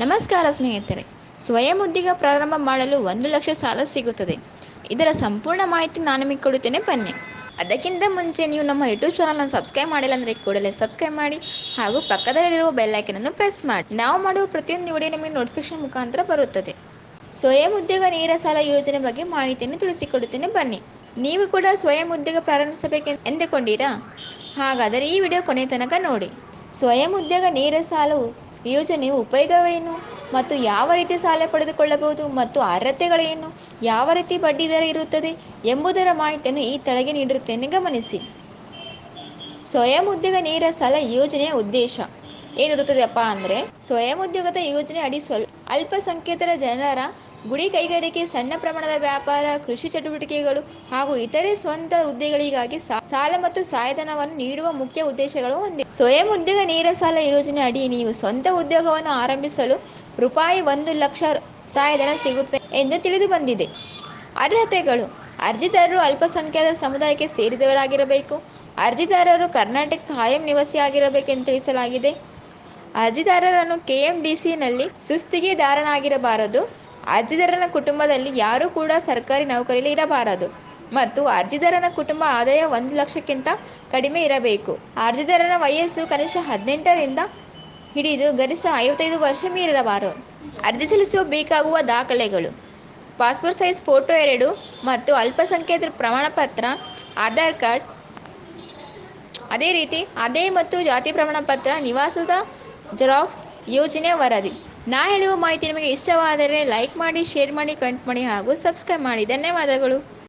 ನಮಸ್ಕಾರ ಸ್ನೇಹಿತರೆ. ಸ್ವಯಂ ಉದ್ಯೋಗ ಪ್ರಾರಂಭ ಮಾಡಲು ಒಂದು ಲಕ್ಷ ಸಾಲ ಸಿಗುತ್ತದೆ. ಇದರ ಸಂಪೂರ್ಣ ಮಾಹಿತಿ ನಾನು ನಿಮಗೆ ಕೊಡುತ್ತೇನೆ. ಬನ್ನಿ. ಅದಕ್ಕಿಂತ ಮುಂಚೆ ನೀವು ನಮ್ಮ ಯೂಟ್ಯೂಬ್ ಚಾನಲ್ನ ಸಬ್ಸ್ಕ್ರೈಬ್ ಮಾಡಿಲ್ಲ ಅಂದರೆ ಕೂಡಲೇ ಸಬ್ಸ್ಕ್ರೈಬ್ ಮಾಡಿ ಹಾಗೂ ಪಕ್ಕದಲ್ಲಿರುವ ಬೆಲ್ಲೈಕನನ್ನು ಪ್ರೆಸ್ ಮಾಡಿ. ನಾವು ಮಾಡುವ ಪ್ರತಿಯೊಂದು ವಿಡಿಯೋ ನಿಮಗೆ ನೋಟಿಫಿಕೇಶನ್ ಮುಖಾಂತರ ಬರುತ್ತದೆ. ಸ್ವಯಂ ಉದ್ಯೋಗ ನೇರ ಸಾಲ ಯೋಜನೆ ಬಗ್ಗೆ ಮಾಹಿತಿಯನ್ನು ತಿಳಿಸಿಕೊಡುತ್ತೇನೆ. ಬನ್ನಿ. ನೀವು ಕೂಡ ಸ್ವಯಂ ಉದ್ಯೋಗ ಪ್ರಾರಂಭಿಸಬೇಕು ಎಂದುಕೊಂಡಿರಾ? ಹಾಗಾದರೆ ಈ ವಿಡಿಯೋ ಕೊನೆ ತನಕ ನೋಡಿ. ಸ್ವಯಂ ಉದ್ಯೋಗ ನೇರ ಸಾಲ ಯೋಜನೆಯ ಉಪಯೋಗವೇನು? ಮತ್ತು ಯಾವ ರೀತಿ ಸಾಲ ಪಡೆದುಕೊಳ್ಳಬಹುದು? ಮತ್ತು ಅರ್ಹತೆಗಳೇನು? ಯಾವ ರೀತಿ ಬಡ್ಡಿ ದರ ಇರುತ್ತದೆ? ಎಂಬುದರ ಮಾಹಿತಿಯನ್ನು ಈ ಕೆಳಗೆ ನೀಡಿರುತ್ತೇನೆ. ಗಮನಿಸಿ. ಸ್ವಯಂ ಉದ್ಯೋಗ ನೇರ ಸಾಲ ಯೋಜನೆಯ ಉದ್ದೇಶ. ಏನಿರುತ್ತದೆಯಪ್ಪ ಅಂದರೆ, ಸ್ವಯಂ ಉದ್ಯೋಗದ ಯೋಜನೆ ಅಡಿ ಸ್ವಲ್ಪ ಅಲ್ಪಸಂಖ್ಯಾತರ ಜನರ ಗುಡಿ ಕೈಗಾರಿಕೆ, ಸಣ್ಣ ಪ್ರಮಾಣದ ವ್ಯಾಪಾರ, ಕೃಷಿ ಚಟುವಟಿಕೆಗಳು ಹಾಗೂ ಇತರೆ ಸ್ವಂತ ಹುದ್ದೆಗಳಿಗಾಗಿ ಸಾಲ ಮತ್ತು ಸಹಾಯಧನವನ್ನು ನೀಡುವ ಮುಖ್ಯ ಉದ್ದೇಶಗಳು ಹೊಂದಿವೆ ಸ್ವಯಂ ಉದ್ಯೋಗ ನೇರ ಸಾಲ ಯೋಜನೆ ಅಡಿ ನೀವು ಸ್ವಂತ ಉದ್ಯೋಗವನ್ನು ಆರಂಭಿಸಲು ರೂಪಾಯಿ ಒಂದು ಲಕ್ಷ ಸಹಾಯಧನ ಸಿಗುತ್ತೆ ಎಂದು ತಿಳಿದು ಬಂದಿದೆ. ಅರ್ಹತೆಗಳು. ಅರ್ಜಿದಾರರು ಅಲ್ಪಸಂಖ್ಯಾತ ಸಮುದಾಯಕ್ಕೆ ಸೇರಿದವರಾಗಿರಬೇಕು. ಅರ್ಜಿದಾರರು ಕರ್ನಾಟಕ ಕಾಯಂ ನಿವಾಸಿಯಾಗಿರಬೇಕೆಂದು ತಿಳಿಸಲಾಗಿದೆ. ಅರ್ಜಿದಾರರನ್ನು ಕೆಎಂಡಿಸಿನಲ್ಲಿ ಸುಸ್ತಿಗೆದಾರನಾಗಿರಬಾರದು ಅರ್ಜಿದಾರನ ಕುಟುಂಬದಲ್ಲಿ ಯಾರೂ ಕೂಡ ಸರ್ಕಾರಿ ನೌಕರಿಯಲ್ಲಿ ಇರಬಾರದು. ಮತ್ತು ಅರ್ಜಿದಾರನ ಕುಟುಂಬ ಆದಾಯ ಒಂದು ಲಕ್ಷಕ್ಕಿಂತ ಕಡಿಮೆ ಇರಬೇಕು. ಅರ್ಜಿದಾರನ ವಯಸ್ಸು ಕನಿಷ್ಠ ಹದಿನೆಂಟರಿಂದ ಹಿಡಿದು ಗರಿಷ್ಠ ಐವತ್ತೈದು ವರ್ಷ ಮೀರಿರಬಾರದು ಅರ್ಜಿ ಸಲ್ಲಿಸುವ ಬೇಕಾಗುವ ದಾಖಲೆಗಳು. ಪಾಸ್ಪೋರ್ಟ್ ಸೈಜ್ ಫೋಟೋ ಎರಡು ಮತ್ತು ಅಲ್ಪಸಂಖ್ಯಾತರ ಪ್ರಮಾಣ ಪತ್ರ ಆಧಾರ್ ಕಾರ್ಡ್, ಅದೇ ರೀತಿ, ಅದೇ ಮತ್ತು ಜಾತಿ ಪ್ರಮಾಣ ಪತ್ರ ನಿವಾಸದ ಜೆರಾಕ್ಸ್ ಯೋಜನೆ ವರದಿ. ನಾ ಹೇಳುವ ಮಾಹಿತಿ ನಿಮಗೆ ಇಷ್ಟವಾದರೆ ಲೈಕ್ ಮಾಡಿ, ಶೇರ್ ಮಾಡಿ, ಕಮೆಂಟ್ ಮಾಡಿ ಹಾಗೂ ಸಬ್ಸ್ಕ್ರೈಬ್ ಮಾಡಿ. ಧನ್ಯವಾದಗಳು.